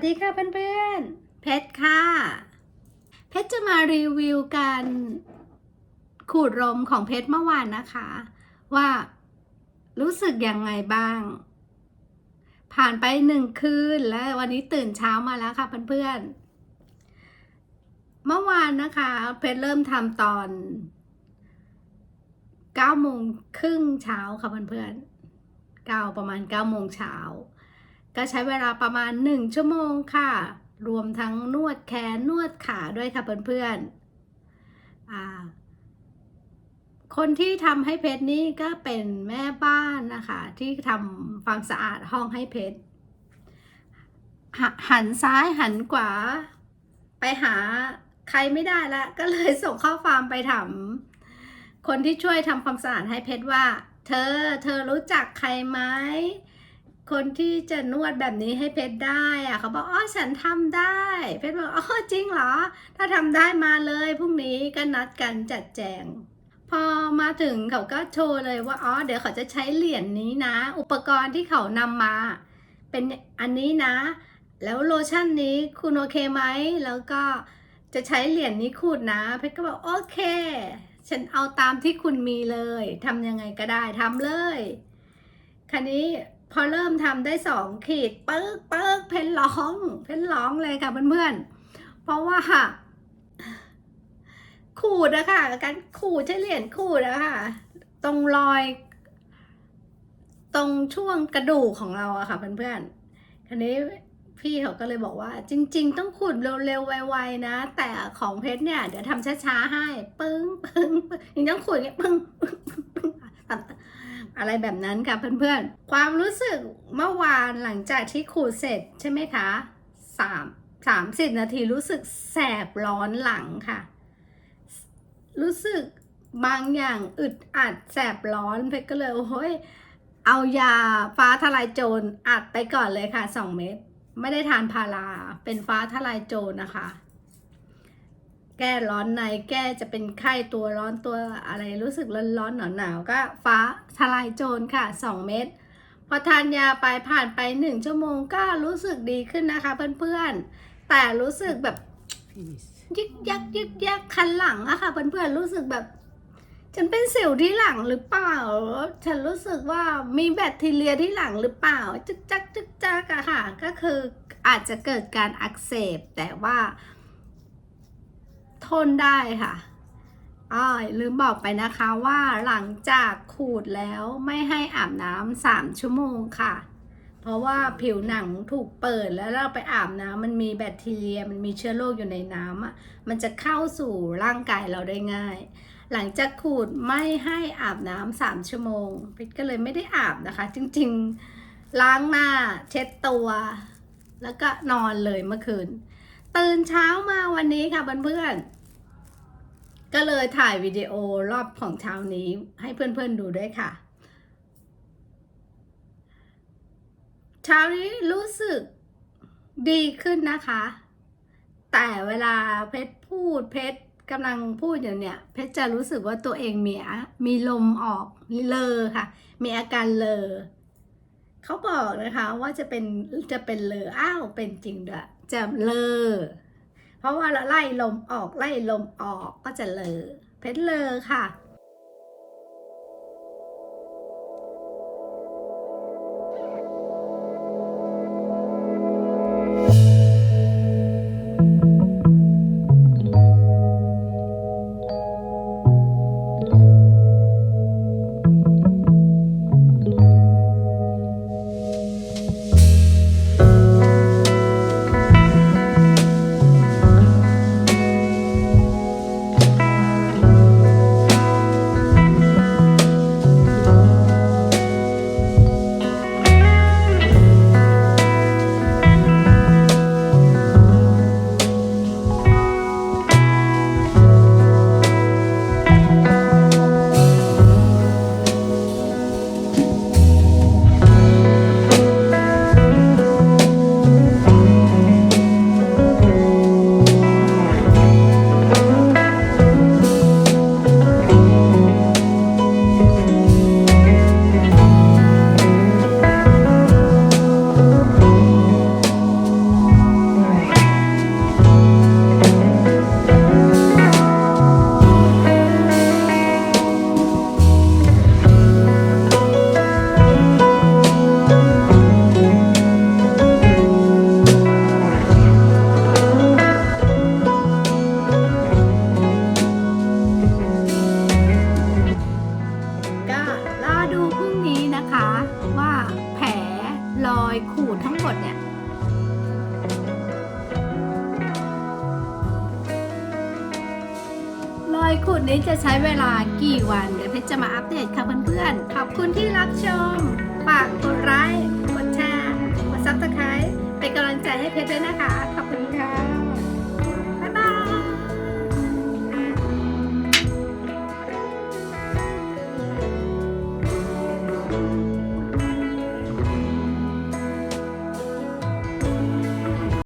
สดีค่ะเพื่อนๆ เพชรค่ะ เพชรจะมารีวิวการขูดลมของเพชรเมื่อวานนะคะ ว่ารู้สึกยังไงบ้าง ผ่านไปหนึ่งคืนแล้ววันนี้ตื่นเช้ามาแล้วค่ะเพื่อนๆ เมื่อวานนะคะ เพชรเริ่มทำตอน9โมงครึ่งเช้าค่ะเพื่อนๆ9ประมาณ9โมงเช้า ก็ใช้เวลาประมาณ 1 ชั่วโมงค่ะ รวมทั้งนวดแขนนวดขาด้วยค่ะเพื่อนๆคนที่ทำให้เพชรนี่ก็เป็นแม่บ้านนะคะ ที่ทำความสะอาดห้องให้เพชรหหันซ้ายหันขวา ไปหาใครไม่ได้ละ ก็เลยส่งข้อความไปถามคนที่ช่วยทำความสะอาดให้เพชรว่า เธอเธอรู้จักใครไหม คนที่จะนวดแบบนี้ให้เพชรได้อะเขาบอกอ๋อฉันทำได้ เพชรบอกอ๋อจริงเหรอ ถ้าทำได้มาเลยพรุ่งนี้ก็นัดกันจัดแจง พอมาถึงเขาก็โชว์เลยว่าอ๋อเดี๋ยวเขาจะใช้เหรียญนนี้นะ อุปกรณ์ที่เขานำมา เป็นอันนี้นะ แล้วโลชั่นนี้คุณโอเคไหมแล้วก็จะใช้เหรียญนนี้ขูดนะ เพชรก็บอกโอเค ฉันเอาตามที่คุณมีเลยทำยังไงก็ได้ทำเลยคันนี้ พอเริ่มทำได้สองขีดปึ๊กปึ๊กเพนร้องเพนร้องเลยค่ะเพื่อนๆเพราะว่าขูดอะค่ะการขูดใช้เหรียญขูดอะค่ะ ตรงรอย ตรงช่วงกระดูกของเราอะค่ะเพื่อนๆคันนี้พี่เขาก็เลยบอกว่า จริง ๆ ต้องขูดเร็วๆไวๆนะ แต่ของเพชรเนี่ย เดี๋ยวทำช้าๆให้ ปึ้งปึ้งปึ้งยังต้องขูดเนี่ยปึ้งปึ้งปึ้งปึ้ง อะไรแบบนั้นค่ะเพื่อนๆ ความรู้สึกเมื่อวานหลังจากที่ขูดเสร็จใช่ไหมคะสามสามสิบนาทีรู้สึกแสบร้อนหลังค่ะ รู้สึกบางอย่างอึดอัดแสบร้อนเพชรก็เลยโอ้ยเอายาฟ้าทลายโจรอัดไปก่อนเลยค่ะสองเม็ดไม่ได้ทานพาราเป็นฟ้าทลายโจรนะคะ แก้ร้อนในแก้จะเป็นไข้ตัวร้อนตัวอะไรรู้สึกร้อนร้อนหนาวหนาวก็ฟ้าทลายโจรค่ะ 2 เม็ดพอทานยาไปผ่านไป 1 ชั่วโมงก็รู้สึกดีขึ้นนะคะเพื่อนๆ แต่รู้สึกแบบยึกยักยึกยักคันหลังอะค่ะเพื่อนๆรู้สึกแบบ ฉันเป็นสิวที่หลังหรือเปล่า ฉันรู้สึกว่ามีแบคทีเรียที่หลังหรือเปล่าจึกจักจึกจักอะค่ะ ก็คืออาจจะเกิดการอักเสบแต่ว่า ทนได้ค่ะอ้อยลืมบอกไปนะคะว่าหลังจากขูดแล้วไม่ให้อาบน้ำสามชั่วโมงค่ะ เพราะว่าผิวหนังถูกเปิดแล้วเราไปอาบน้ำมันมีแบคทีเรีย มันมีเชื้อโรคอยู่ในน้ำอะมันจะเข้าสู่ร่างกายเราได้ง่าย หลังจากขูดไม่ให้อาบน้ำสามชั่วโมงพิทก็เลยไม่ได้อาบนะคะ จริงๆ ล้างหน้าเช็ดตัว แล้วก็นอนเลยเมื่อคืน ตื่นเช้ามาวันนี้ค่ะเพื่อนๆ ก็เลยถ่ายวิดีโอรอบของเช้านี้ให้เพื่อนๆดูด้วยค่ะ เช้านี้รู้สึกดีขึ้นนะคะ แต่เวลาเพชรพูดเพชรกำลังพูดอยู่เนี่ย เพชรจะรู้สึกว่าตัวเองมีอะมีลมออกเลอค่ะ มีอาการเลอ เขาบอกนะคะว่าจะเป็นจะเป็นเลออ้าวเป็นจริงด้วยจะเลอเพราะว่าเราไล่ลมออกไล่ลมออกก็จะเลอเพชรเลอค่ะ รอยขูดทั้งหมดเนี่ยรอยขูดนี้จะใช้เวลากี่วัน เดี๋ยวเพชรจะมาอัปเดตค่ะเพื่อนๆ ขอบคุณที่รับชม ฝากกดไลค์กดแชร์กดซับสไคร b e เป็นกำลังใจให้เพชรด้วยนะคะ ขอบคุณค่ะ